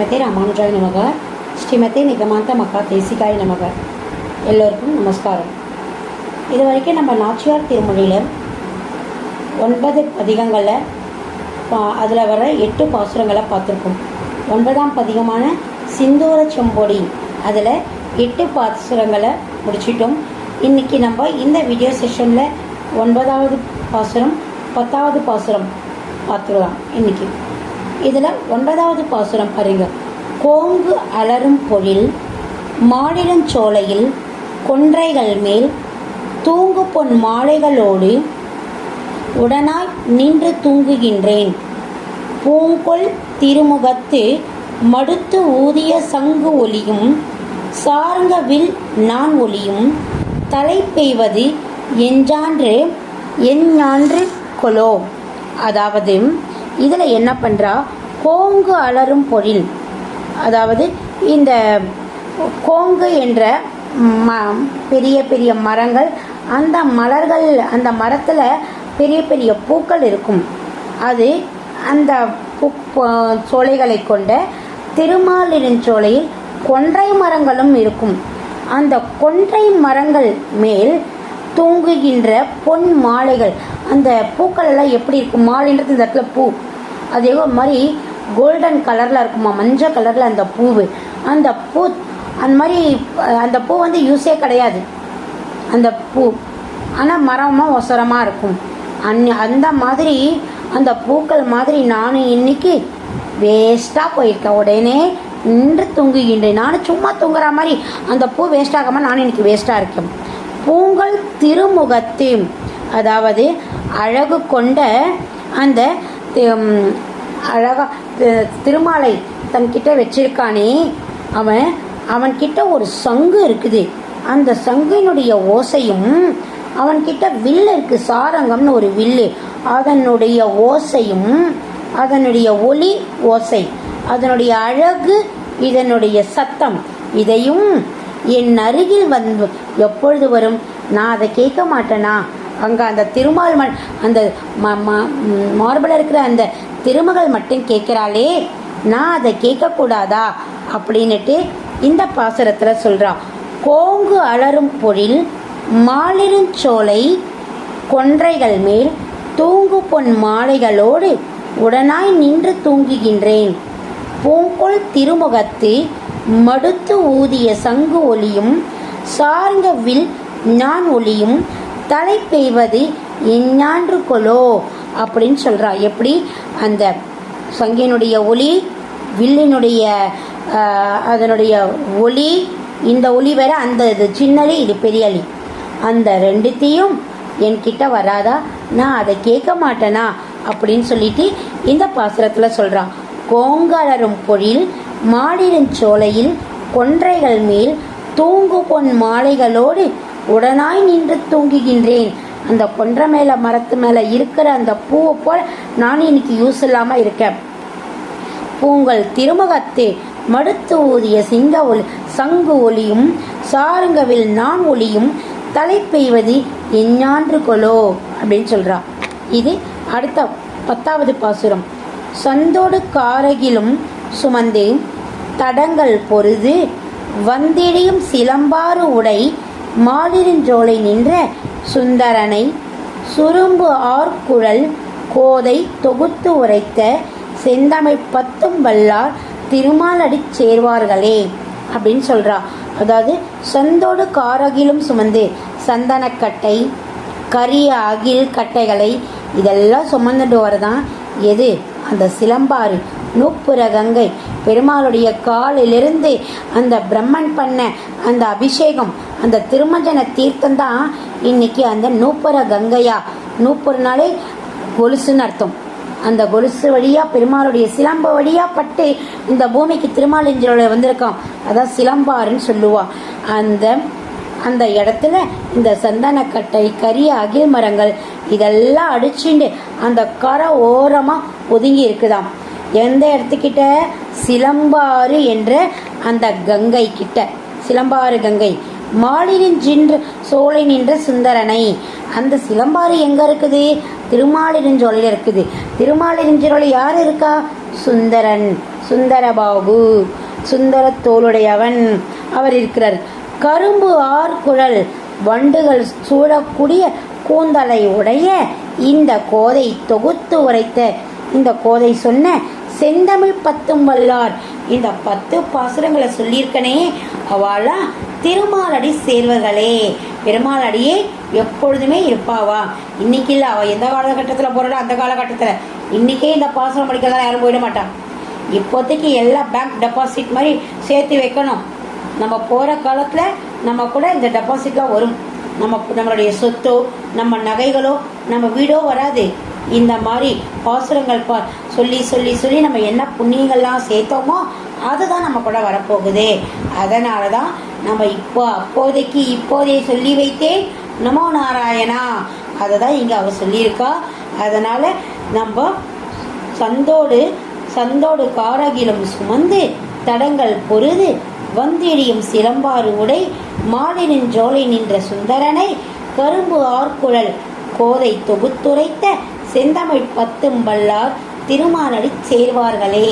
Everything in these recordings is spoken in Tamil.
ஸ்ரீமதி ராமானுஜாய் நமக. ஸ்ரீமதி நிகமாந்த மக்கா தேசிகாய் நமக. எல்லோருக்கும் நமஸ்காரம். இது வரைக்கும் நம்ம நாச்சியார் திருமொழியில் ஒன்பது பதிகங்களில் அதில் வர எட்டு பாசுரங்களை பார்த்துருக்கோம். ஒன்பதாம் பதிகமான சிந்தூர செம்பொடி அதில் எட்டு பாசுரங்களை முடிச்சிட்டோம். இன்றைக்கி நம்ம இந்த வீடியோ செஷனில் ஒன்பதாவது பாசுரம் பத்தாவது பாசுரம் பார்த்துக்கலாம் இன்றைக்கி இதில் ஒன்பதாவது பாசுரம் பாருங்க கோங்கு அலரும் பொழில் மாடிலஞ்சோலையில் கொன்றைகள் மேல் தூங்கு பொன் மாலைகளோடு உடனாய் நின்று தூங்குகின்றேன். பூங்கொள் திருமுகத்து மடுத்து ஊதிய சங்கு ஒலியும் சார்ங்கவில் நான் ஒலியும் தலை பெய்வது எஞ்சான்று எஞ்ஞான்று கொலோ. அதாவது இதில் என்ன பண்ணுறா கோங்கு அலரும் பொழில் அதாவது இந்த கோங்கு என்ற ம பெரிய பெரிய மரங்கள் அந்த மலர்கள் அந்த மரத்தில் பெரிய பெரிய பூக்கள் இருக்கும். அது அந்த பூ சோலைகளை கொண்ட திருமாலிருஞ்சோலையில் கொன்றை மரங்களும் இருக்கும். அந்த கொன்றை மரங்கள் மேல் தூங்குகின்ற பொன் மாலைகள். அந்த பூக்கள் எல்லாம் எப்படி இருக்கும்? மாலைன்றது இந்த இடத்துல பூ. அது ஒரு மாதிரி கோல்டன் கலரில் இருக்குமா? மஞ்சள் கலரில் அந்த பூவு. அந்த பூ அந்த மாதிரி அந்த பூ வந்து யூஸே கிடையாது. அந்த பூ. ஆனால் மரமாக ஒசரமாக இருக்கும். அந் அந்த மாதிரி அந்த பூக்கள் மாதிரி நானும் இன்னைக்கு வேஸ்ட்டாக போயிருக்கேன். உடனே நின்று தூங்குகின்றேன். நானும் சும்மா தூங்குற மாதிரி அந்த பூ வேஸ்ட் ஆகாமல் நானும் இன்னைக்கு வேஸ்ட்டாக இருக்கேன். பூங்கள் திருமுகத்தையும் அதாவது அழகு கொண்ட அந்த அழகா திருமாலை தன்கிட்ட வச்சிருக்கானே அவன் அவன்கிட்ட ஒரு சங்கு இருக்குது. அந்த சங்கினுடைய ஓசையும் அவன்கிட்ட வில்லு இருக்கு சாரங்கம்னு ஒரு வில்லு. அதனுடைய ஓசையும் அதனுடைய ஒளி ஓசை. அதனுடைய அழகு இதனுடைய சத்தம். இதையும் என் அருகில் வந்து எப்பொழுது வரும்? நான் அதை கேட்க மாட்டேனா? அங்கே அந்த திருமால் ம அந்த மார்பில் இருக்கிற அந்த திருமகள் மட்டும் கேட்குறாளே நான் அதை கேட்கக்கூடாதா? அப்படின்னுட்டு இந்த பாசுரத்தில் சொல்கிறான் கோங்கு அலரும் பொழில் மாலிருஞ்சோலை கொன்றைகள் மேல் தூங்கு பொன் மாலைகளோடு உடனாய் நின்று தூங்குகின்றேன். பூங்கொள் திருமுகத்து மடுத்து ஊதிய சங்கு ஒளியும் சார்ந்த வில் நான் ஒளியும் தலை பெய்வது எஞ்ஞான்று கொலோ அப்படின்னு சொல்கிறா எப்படி? அந்த சங்கினுடைய ஒளி வில்லினுடைய அதனுடைய ஒளி இந்த ஒலி வேற அந்த இது சின்னலி இது பெரியலி அந்த ரெண்டுத்தையும் என்கிட்ட வராதா? நான் அதை கேட்க மாட்டேனா? அப்படின்னு சொல்லிட்டு இந்த பாசுரத்தில் சொல்கிறான் கோங்கலரும் பொழில் மாடிருஞ்சோலையில் கொன்றைகள் மேல் தூங்கு பொன் மாலைகளோடு உடனாய் நின்று தூங்குகின்றேன். அந்த கொன்ற மேல மரத்து மேல இருக்கிற அந்த பூவை போல் நான் இன்னைக்கு யூஸ் இல்லாம இருக்கேன். பூங்கள் திருமுகத்தே மடுத்து ஊதிய சிங்க ஒலி சங்கு ஒளியும் சாருங்கவில் நான் ஒளியும் தலை பெய்வது எஞ்ஞான்று கொலோ அப்படின்னு சொல்றா. இது அடுத்த பத்தாவது பாசுரம். சந்தோடு காரகிலும் சுமந்து தடங்கள் பொருது வந்திடியும் சிலம்பாறு உடை மாலிருஞ்சோலை நின்ற சுந்தரனை சுரும்பு ஆர்குழல் கோதை தொகுத்து உரைத்த செந்தமை பத்தும் வல்லார் திருமாலடி சேர்வார்களே அப்படின்னு சொல்கிறா அதாவது சந்தோடு காரகிலும் சுமந்து சந்தனக்கட்டை கரிய அகில் கட்டைகளை இதெல்லாம் சுமந்துட்டு வரதான் எது? அந்த சிலம்பாறு. நூப்புற கங்கை. பெருமாளுடைய காலிலிருந்து அந்த பிரம்மன் பண்ண அந்த அபிஷேகம் அந்த திருமஞ்சன தீர்த்தம் தான் இன்னைக்கு அந்த நூப்புர கங்கையா. நூப்புரனாலே கொலுசுன்னு அர்த்தம். அந்த கொலுசு வழியாக பெருமாளுடைய சிலம்ப வழியாக பட்டு இந்த பூமிக்கு திருமாலிஞ்சலோட வந்திருக்கான். அதான் சிலம்பாருன்னு சொல்லுவா. அந்த அந்த இடத்துல இந்த சந்தனக்கட்டை கரிய அகில் மரங்கள் இதெல்லாம் அடிச்சுண்டு அந்த கரை ஓரமாக ஒதுங்கி இருக்குதாம். எந்த இடத்துக்கிட்ட? சிலம்பாறு என்ற அந்த கங்கை கிட்ட. சிலம்பாறு கங்கை. மாலினின் சின்ற சோலை நின்ற சுந்தரனை. அந்த சிலம்பாறு எங்க இருக்குது? திருமாலிருஞ்சோலையில் இருக்குது. திருமாலிருஞ்சோலை யார் இருக்கா? சுந்தரன் சுந்தரபாபு சுந்தர தோளுடையவன் அவர் இருக்கிறார். கரும்பு ஆர்குழல் வண்டுகள் சூழக்கூடிய கூந்தலை உடைய இந்த கோதை தொகுத்து உரைத்த இந்த கோதை சொன்ன செந்தமிழ் பத்தும் வல்லார். இந்த பத்து பாசுரங்களை சொல்லியிருக்கனே அவளாம் திருமாலடி சேர்வர்களே பெருமாளடியே எப்பொழுதுமே இருப்பாவா? இன்னைக்கு இல்லை அவள் எந்த காலகட்டத்தில் போகிறாளோ அந்த காலகட்டத்தில். இன்றைக்கே இந்த பாசனம் படிக்கிறதா யாரும் போயிட மாட்டான் இப்போதைக்கு எல்லா பேங்க் டெபாசிட் மாதிரி சேர்த்து வைக்கணும். நம்ம போகிற காலத்தில் நம்ம கூட இந்த டெபாசிட்லாம் வரும். நம்ம நம்மளுடைய சொத்தோ நம்ம நகைகளோ நம்ம வீடோ வராது. இந்த மாதிரி பாசுரங்கள் பா சொல்லி சொல்லி சொல்லி நம்ம என்ன புண்ணியங்கள்லாம் சேர்த்தோமோ அதுதான் நம்ம கூட வரப்போகுது. அதனால தான் நம்ம இப்போ அப்போதைக்கு இப்போதே சொல்லி வைத்தேன். நமோ நாராயணா. அதை தான் இங்கே அவர் சொல்லியிருக்கா. அதனால் நம்ம சந்தோடு சந்தோடு காரகிலும் சுமந்து தடங்கள் பொருது வந்தெறியும் சிலம்பாறு உடை மாலினின் ஜோலை நின்ற சுந்தரனை கரும்பு ஆர்குழல் கோதை தொகுத்துரைத்த செந்தமிழ் பத்தும் வல்லார் திருமாலடி சேர்வார்களே.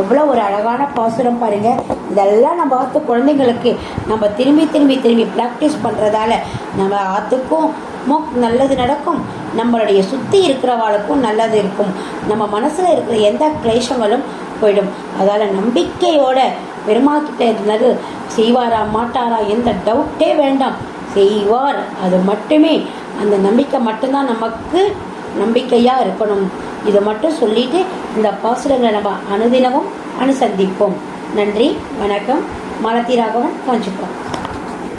எவ்வளோ ஒரு அழகான பாசுரம் பாருங்கள் இதெல்லாம் நம்ம பார்த்து குழந்தைங்களுக்கு நம்ம திரும்பி திரும்பி திரும்பி ப்ராக்டிஸ் பண்ணுறதால நம்ம ஆத்துக்கும் மொக் நல்லது நடக்கும். நம்மளுடைய சுற்றி இருக்கிறவாளுக்கும் நல்லது இருக்கும். நம்ம மனசில் இருக்கிற எந்த கிளேஷங்களும் போயிடும். அதால் நம்பிக்கையோட பெருமாக்கிட்ட இருந்தது செய்வாரா மாட்டாரா எந்த டவுட்டே வேண்டாம். செய்வார். அது மட்டுமே. அந்த நம்பிக்கை மட்டும்தான் நமக்கு நம்பிக்கையாக இருக்கணும். இதை மட்டும் சொல்லிட்டு இந்த பாசுரங்களை நம்ம அனுதினமும் அனுசந்திப்போம். நன்றி வணக்கம். மலத்தி ராகவன் காஞ்சிபுரம்.